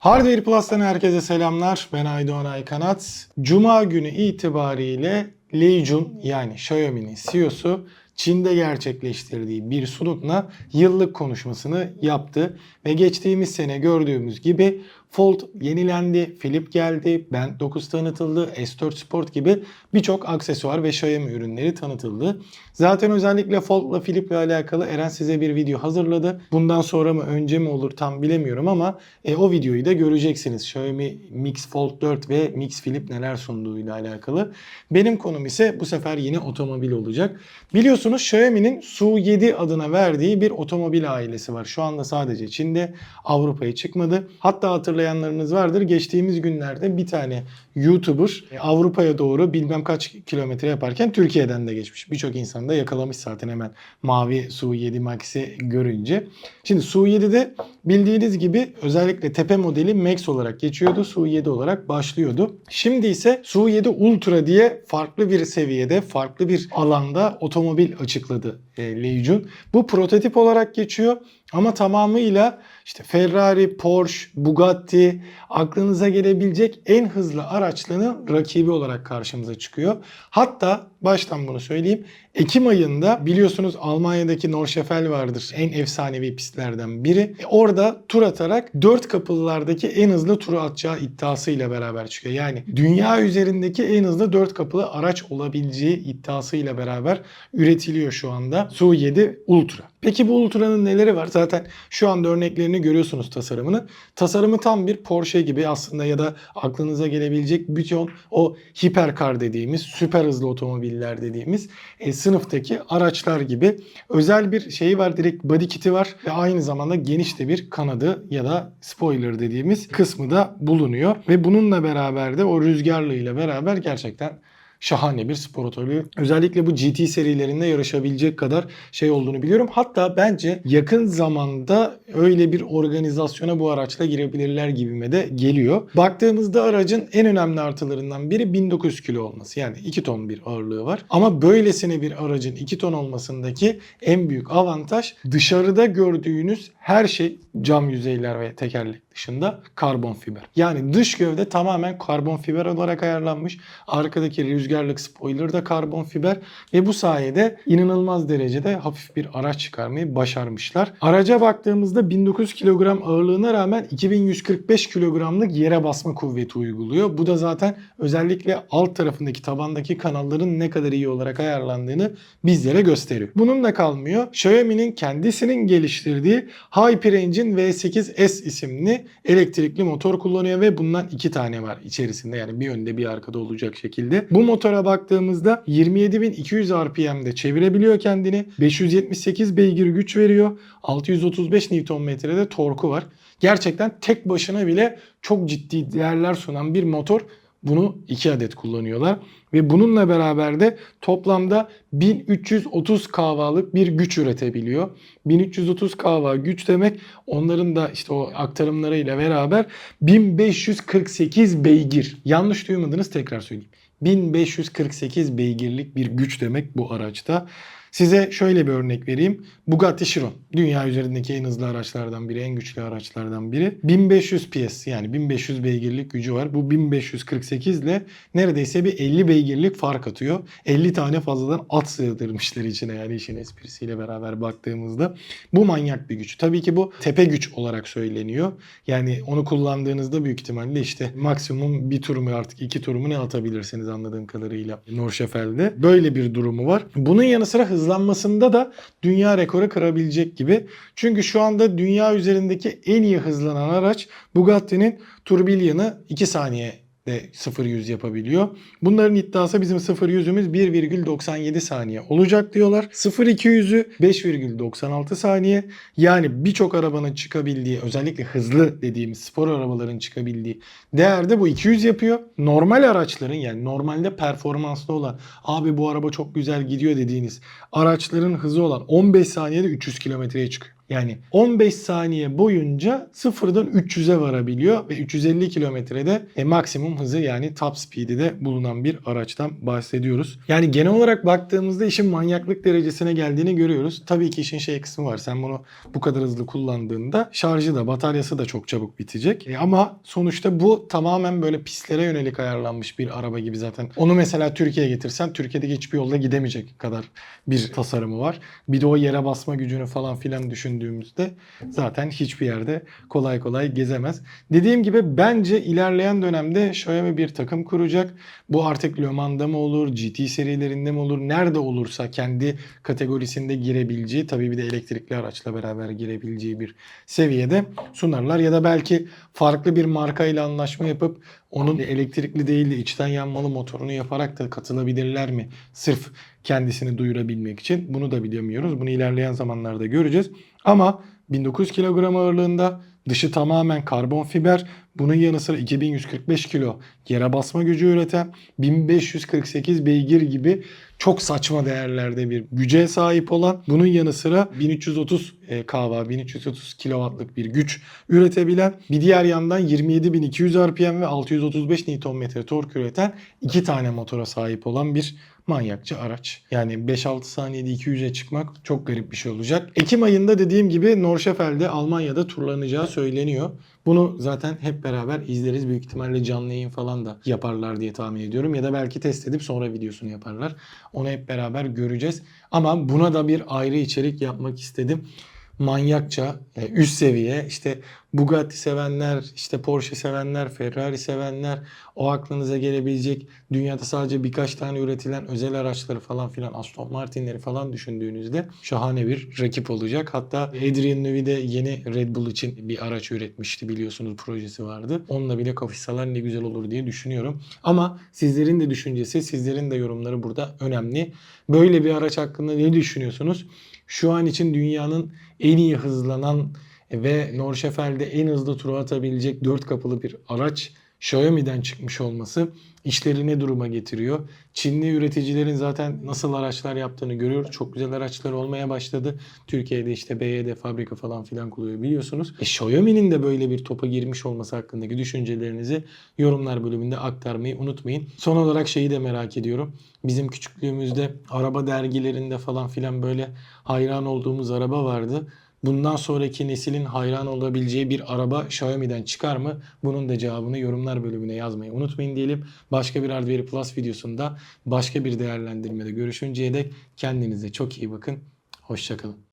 Hardware Plus'tan herkese selamlar. Ben Aydoğan Aykanat. Cuma günü itibariyle Lei Jun yani Xiaomi'nin CEO'su Çin'de gerçekleştirdiği bir sunumla yıllık konuşmasını yaptı. Ve geçtiğimiz sene gördüğümüz gibi Fold yenilendi, Flip geldi, Band 9 tanıtıldı, S4 Sport gibi birçok aksesuar ve Xiaomi ürünleri tanıtıldı. Zaten özellikle Fold'la Flip'le alakalı Eren size bir video hazırladı. Bundan sonra mı önce mi olur tam bilemiyorum ama e, o videoyu da göreceksiniz. Xiaomi Mix Fold 4 ve Mix Flip neler sunduğuyla alakalı. Benim konum ise bu sefer yine otomobil olacak. Biliyorsunuz Xiaomi'nin Su7 adına verdiği bir otomobil ailesi var. Şu anda sadece Çin'de, Avrupa'ya çıkmadı. Hatta hatırlayanlarınız vardır. Geçtiğimiz günlerde bir tane YouTuber e, Avrupa'ya doğru bilmem kaç kilometre yaparken Türkiye'den de geçmiş. Birçok insan da yakalamış zaten hemen mavi Su7 Max'i görünce. Şimdi Su7'de bildiğiniz gibi özellikle tepe modeli Max olarak geçiyordu. Su7 olarak başlıyordu. Şimdi ise Su7 Ultra diye farklı bir seviyede, farklı bir alanda otomobil açıkladı e, Lei Jun. Bu prototip olarak geçiyor ama tamamıyla işte Ferrari, Porsche, Bugatti aklınıza gelebilecek en hızlı araçların rakibi olarak karşımıza çıkıyor. Hatta baştan bunu söyleyeyim. Ekim ayında biliyorsunuz Almanya'daki Norşefel vardır. En efsanevi pistlerden biri. E, orada tur atarak 4 kapılılardaki en hızlı turu atacağı iddiasıyla beraber çıkıyor. Yani dünya üzerindeki en hızlı 4 kapılı araç olabileceği iddiasıyla beraber üretiliyor şu anda. Su7 Ultra. Peki bu Ultra'nın neleri var? Zaten şu anda örneklerini görüyorsunuz tasarımını. Tasarımı tam bir Porsche gibi aslında ya da aklınıza gelebilecek bütün o hiperkar dediğimiz, süper hızlı otomobiller dediğimiz e, sınıftaki araçlar gibi özel bir şeyi var. Direkt body kit'i var ve aynı zamanda geniş de bir kanadı ya da spoiler dediğimiz kısmı da bulunuyor. Ve bununla beraber de o rüzgarlığıyla beraber gerçekten şahane bir spor otomobili. Özellikle bu GT serilerinde yarışabilecek kadar şey olduğunu biliyorum. Hatta bence yakın zamanda öyle bir organizasyona bu araçla girebilirler gibime de geliyor. Baktığımızda aracın en önemli artılarından biri 1900 kilo olması. Yani 2 ton bir ağırlığı var. Ama böylesine bir aracın 2 ton olmasındaki en büyük avantaj dışarıda gördüğünüz her şey cam yüzeyler ve tekerlek dışında karbon fiber. Yani dış gövde tamamen karbon fiber olarak ayarlanmış. Arkadaki rüzgarlık spoiler da karbon fiber ve bu sayede inanılmaz derecede hafif bir araç çıkarmayı başarmışlar. Araca baktığımızda 1900 kilogram ağırlığına rağmen 2145 kilogramlık yere basma kuvveti uyguluyor. Bu da zaten özellikle alt tarafındaki tabandaki kanalların ne kadar iyi olarak ayarlandığını bizlere gösteriyor. Bununla kalmıyor. Xiaomi'nin kendisinin geliştirdiği Hyperengine V8S isimli elektrikli motor kullanıyor ve bundan iki tane var içerisinde yani bir önde bir arkada olacak şekilde. Bu motora baktığımızda 27.200 RPM'de çevirebiliyor kendini. 578 beygir güç veriyor. 635 Nm'de torku var. Gerçekten tek başına bile çok ciddi değerler sunan bir motor. Bunu 2 adet kullanıyorlar ve bununla beraber de toplamda 1330 kahvalık bir güç üretebiliyor. 1330 kahva güç demek onların da işte o aktarımlarıyla beraber 1548 beygir. Yanlış duymadınız tekrar söyleyeyim. 1548 beygirlik bir güç demek bu araçta. Size şöyle bir örnek vereyim. Bugatti Chiron. Dünya üzerindeki en hızlı araçlardan biri, en güçlü araçlardan biri. 1500 PS yani 1500 beygirlik gücü var. Bu 1548 ile neredeyse bir 50 beygirlik fark atıyor. 50 tane fazladan at sığdırmışlar içine yani işin esprisiyle beraber baktığımızda. Bu manyak bir güç. Tabii ki bu tepe güç olarak söyleniyor. Yani onu kullandığınızda büyük ihtimalle işte maksimum bir tur mu artık iki tur mu ne atabilirsiniz anladığım kadarıyla Norşefel'de. Böyle bir durumu var. Bunun yanı sıra hızlanmasında da dünya rekoru kırabilecek gibi. Çünkü şu anda dünya üzerindeki en iyi hızlanan araç Bugatti'nin Tourbillon'ı 2 saniyede 0-100 yapabiliyor. Bunların iddiası bizim 0-100'ümüz 1,97 saniye olacak diyorlar. 0-200'ü 5,96 saniye. Yani birçok arabanın çıkabildiği özellikle hızlı dediğimiz spor arabaların çıkabildiği değerde bu 200 yapıyor. Normal araçların yani normalde performanslı olan abi bu araba çok güzel gidiyor dediğiniz araçların hızı olan 15 saniyede 300 kilometreye çıkıyor. Yani 15 saniye boyunca sıfırdan 300'e varabiliyor ve 350 kilometrede e, maksimum hızı yani top speed'i de bulunan bir araçtan bahsediyoruz. Yani genel olarak baktığımızda işin manyaklık derecesine geldiğini görüyoruz. Tabii ki işin şey kısmı var. Sen bunu bu kadar hızlı kullandığında şarjı da bataryası da çok çabuk bitecek. E, ama sonuçta bu tamamen böyle pistlere yönelik ayarlanmış bir araba gibi zaten. Onu mesela Türkiye'ye getirsen Türkiye'deki hiçbir yolda gidemeyecek kadar bir tasarımı var. Bir de o yere basma gücünü falan filan düşündüğümüzde zaten hiçbir yerde kolay kolay gezemez. Dediğim gibi bence ilerleyen dönemde Xiaomi bir takım kuracak. Bu artık Le Mans'da mı olur, GT serilerinde mi olur, nerede olursa kendi kategorisinde girebileceği, tabii bir de elektrikli araçla beraber girebileceği bir seviyede sunarlar. Ya da belki farklı bir marka ile anlaşma yapıp onun elektrikli değil de içten yanmalı motorunu yaparak da katılabilirler mi? Sırf kendisini duyurabilmek için. Bunu da bilemiyoruz. Bunu ilerleyen zamanlarda göreceğiz. Ama 1900 kilogram ağırlığında dışı tamamen karbon fiber. Bunun yanı sıra 2145 kilo yere basma gücü üreten 1548 beygir gibi çok saçma değerlerde bir güce sahip olan bunun yanı sıra 1330 e, kW 1330 kW'lık bir güç üretebilen bir diğer yandan 27200 RPM ve 635 Nm tork üreten iki tane motora sahip olan bir manyakça araç. Yani 5-6 saniyede 200'e çıkmak çok garip bir şey olacak. Ekim ayında dediğim gibi Norşefel'de Almanya'da turlanacağı söyleniyor. Bunu zaten hep beraber izleriz. Büyük ihtimalle canlı yayın falan da yaparlar diye tahmin ediyorum. Ya da belki test edip sonra videosunu yaparlar. Onu hep beraber göreceğiz. Ama buna da bir ayrı içerik yapmak istedim manyakça e, üst seviye işte Bugatti sevenler, işte Porsche sevenler, Ferrari sevenler o aklınıza gelebilecek dünyada sadece birkaç tane üretilen özel araçları falan filan Aston Martin'leri falan düşündüğünüzde şahane bir rakip olacak. Hatta Adrian Newey de yeni Red Bull için bir araç üretmişti biliyorsunuz projesi vardı. Onunla bile kapışsalar ne güzel olur diye düşünüyorum. Ama sizlerin de düşüncesi, sizlerin de yorumları burada önemli. Böyle bir araç hakkında ne düşünüyorsunuz? Şu an için dünyanın en iyi hızlanan ve Norşefel'de en hızlı tur atabilecek 4 kapılı bir araç Xiaomi'den çıkmış olması işleri ne duruma getiriyor? Çinli üreticilerin zaten nasıl araçlar yaptığını görüyoruz. Çok güzel araçlar olmaya başladı. Türkiye'de işte BYD fabrika falan filan kuruyor biliyorsunuz. E, Xiaomi'nin de böyle bir topa girmiş olması hakkındaki düşüncelerinizi yorumlar bölümünde aktarmayı unutmayın. Son olarak şeyi de merak ediyorum. Bizim küçüklüğümüzde araba dergilerinde falan filan böyle hayran olduğumuz araba vardı. Bundan sonraki neslin hayran olabileceği bir araba Xiaomi'den çıkar mı? Bunun da cevabını yorumlar bölümüne yazmayı unutmayın diyelim. Başka bir Hardware Plus videosunda başka bir değerlendirmede görüşünceye dek kendinize çok iyi bakın. Hoşçakalın.